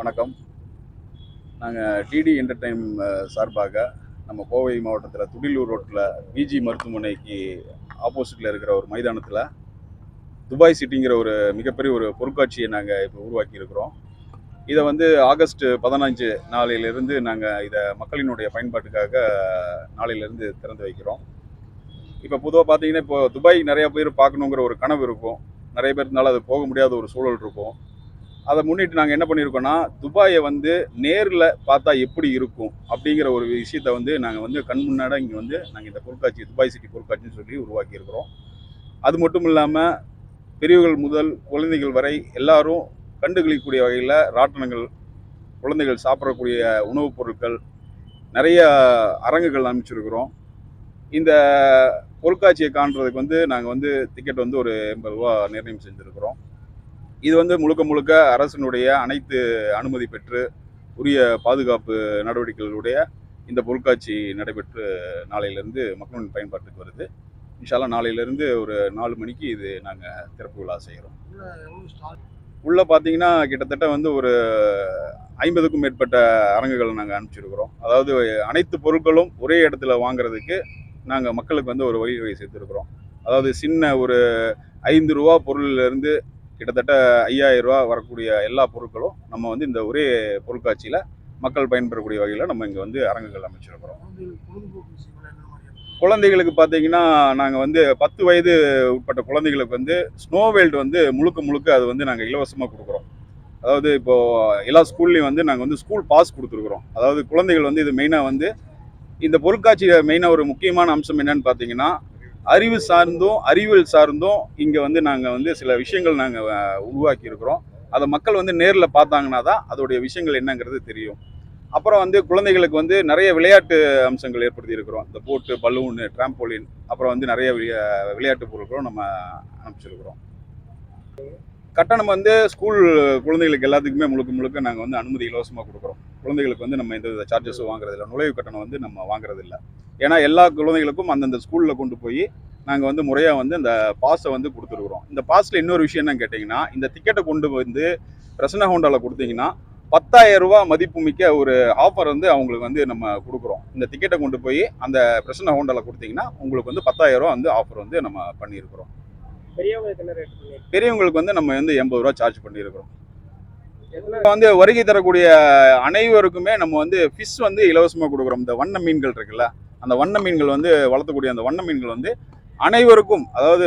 வணக்கம். நாங்கள் டிடி என்டர்டைம் சார்பாக நம்ம கோவை மாவட்டத்தில் துடிலூர் ரோட்டில் பிஜி மருத்துவமனைக்கு ஆப்போசிட்டில் இருக்கிற ஒரு மைதானத்தில் துபாய் சிட்டிங்கிற ஒரு மிகப்பெரிய ஒரு பொருட்காட்சியை நாங்கள் இப்போ உருவாக்கி இருக்கிறோம். இதை வந்து ஆகஸ்ட் பதினஞ்சு நாளையிலிருந்து நாங்கள் இதை மக்களினுடைய பயன்பாட்டுக்காக நாளையிலிருந்து திறந்து வைக்கிறோம். இப்போ பொதுவாக பார்த்தீங்கன்னா இப்போ துபாய் நிறையா பேர் பார்க்கணுங்கிற ஒரு கனவு இருக்கும். நிறைய பேர்னால அது போக முடியாத ஒரு சூழல் இருக்கும். அதை முன்னிட்டு நாங்கள் என்ன பண்ணியிருக்கோம்னா துபாயை வந்து நேரில் பார்த்தா எப்படி இருக்கும் அப்படிங்கிற ஒரு விஷயத்தை வந்து நாங்கள் வந்து கண் முன்னாடி இங்கே வந்து நாங்கள் இந்த பொருட்காட்சி துபாய் சிட்டி பொருட்காட்சின்னு சொல்லி உருவாக்கியிருக்கிறோம். அது மட்டும் இல்லாமல் பெரியவர்கள் முதல் குழந்தைகள் வரை எல்லாரும் கண்டுகளிக்கக்கூடிய வகையில் ராட்டனங்கள் குழந்தைகள் சாப்பிடக்கூடிய உணவுப் பொருட்கள் நிறைய அரங்குகள் அமைச்சிருக்கிறோம். இந்த பொருட்காட்சியை காண்றதுக்கு வந்து நாங்கள் வந்து டிக்கெட் வந்து ஒரு எண்பது ரூபா நிர்ணயம் செஞ்சுருக்கிறோம். இது வந்து முழுக்க முழுக்க அரசினுடைய அனைத்து அனுமதி பெற்று உரிய பாதுகாப்பு நடவடிக்கைகளுடைய இந்த பொருட்காட்சி நடைபெற்று நாளையிலேருந்து மக்களின் பயன்பாட்டுக்கு வருது. இன்ஷால்லா நாளையிலேருந்து ஒரு நாலு மணிக்கு இது நாங்கள் திறப்பு விழா செய்கிறோம் உள்ளே பார்த்தீங்கன்னா கிட்டத்தட்ட வந்து ஒரு ஐம்பதுக்கும் மேற்பட்ட அரங்குகளை நாங்கள் அனுப்பிச்சிருக்கிறோம். அதாவது அனைத்து பொருட்களும் ஒரே இடத்துல வாங்குறதுக்கு நாங்கள் மக்களுக்கு வந்து ஒரு வழிவகை செய்திருக்கிறோம். அதாவது சின்ன ஒரு ஐந்து ரூபா பொருள்லேருந்து கிட்டத்தட்ட ஐயாயிரம் ரூபா வரக்கூடிய எல்லா பொருட்களும் நம்ம வந்து இந்த ஒரே பொருட்காட்சியில் மக்கள் பயன்பெறக்கூடிய வகையில் நம்ம இங்கே வந்து அரங்குகள் அமைச்சிருக்கிறோம். குழந்தைகளுக்கு பார்த்தீங்கன்னா நாங்கள் வந்து பத்து வயது உட்பட்ட குழந்தைகளுக்கு வந்து ஸ்னோ வேல்டு வந்து முழுக்க முழுக்க அது வந்து நாங்கள் இலவசமாக கொடுக்குறோம். அதாவது இப்போது எல்லா ஸ்கூல்லையும் வந்து நாங்கள் வந்து ஸ்கூல் பாஸ் கொடுத்துருக்குறோம். அதாவது குழந்தைகள் வந்து இது மெயினாக வந்து இந்த பொருட்காட்சியில் மெயினாக ஒரு முக்கியமான அம்சம் என்னன்னு பார்த்தீங்கன்னா அறிவு சார்ந்தும் அறிவியல் சார்ந்தும் இங்கே வந்து நாங்கள் வந்து சில விஷயங்கள் நாங்கள் உருவாக்கி இருக்கிறோம் அதை மக்கள் வந்து நேரில் பார்த்தாங்கன்னா தான் அதோடைய விஷயங்கள் என்னங்கிறது தெரியும். அப்புறம் வந்து குழந்தைகளுக்கு வந்து நிறைய விளையாட்டு அம்சங்கள் ஏற்படுத்தி இருக்கிறோம் இந்த போட்டு பலூனு ட்ராம்போலின் அப்புறம் வந்து நிறைய விளையாட்டு பொருட்களும் நம்ம அனுப்பிச்சிருக்கிறோம். கட்டணம் வந்து ஸ்கூல் குழந்தைகளுக்கு எல்லாத்துக்குமே முழுக்க முழுக்க நாங்கள் வந்து அனுமதி இலவசமாக கொடுக்குறோம். குழந்தைகளுக்கு வந்து நம்ம எந்த வித சார்ஜஸும் வாங்குறதில்ல. நுழைவு கட்டணம் வந்து நம்ம வாங்குறதில்ல. ஏன்னா எல்லா குழந்தைகளுக்கும் அந்தந்த ஸ்கூலில் கொண்டு போய் நாங்கள் வந்து முறையாக வந்து இந்த பாஸை வந்து கொடுத்துருக்குறோம். இந்த பாஸில் இன்னொரு விஷயம் என்ன கேட்டிங்கன்னா இந்த டிக்கெட்டை கொண்டு வந்து பிரசன்ன ஹோண்டாவில் கொடுத்தீங்கன்னா பத்தாயிரம் ரூபாய் மதிப்புமிக்க ஒரு ஆஃபர் வந்து அவங்களுக்கு வந்து நம்ம கொடுக்குறோம். இந்த டிக்கெட்டை கொண்டு போய் அந்த பிரசன்ன ஹோண்டாவில் கொடுத்தீங்கன்னா உங்களுக்கு வந்து பத்தாயிரம் ரூபா வந்து ஆஃபர் வந்து நம்ம பண்ணியிருக்கிறோம். பெரியவங்களுக்கு வந்து நம்ம வந்து எண்பது ரூபா சார்ஜ் பண்ணியிருக்கிறோம். வந்து வருகை தரக்கூடிய அனைவருக்குமே நம்ம வந்து ஃபிஷ் வந்து இலவசமாக கொடுக்குறோம். இந்த வண்ண மீன்கள் இருக்குல்ல அந்த வண்ண மீன்கள் வந்து வளர்த்தக்கூடிய அந்த வண்ண மீன்கள் வந்து அனைவருக்கும் அதாவது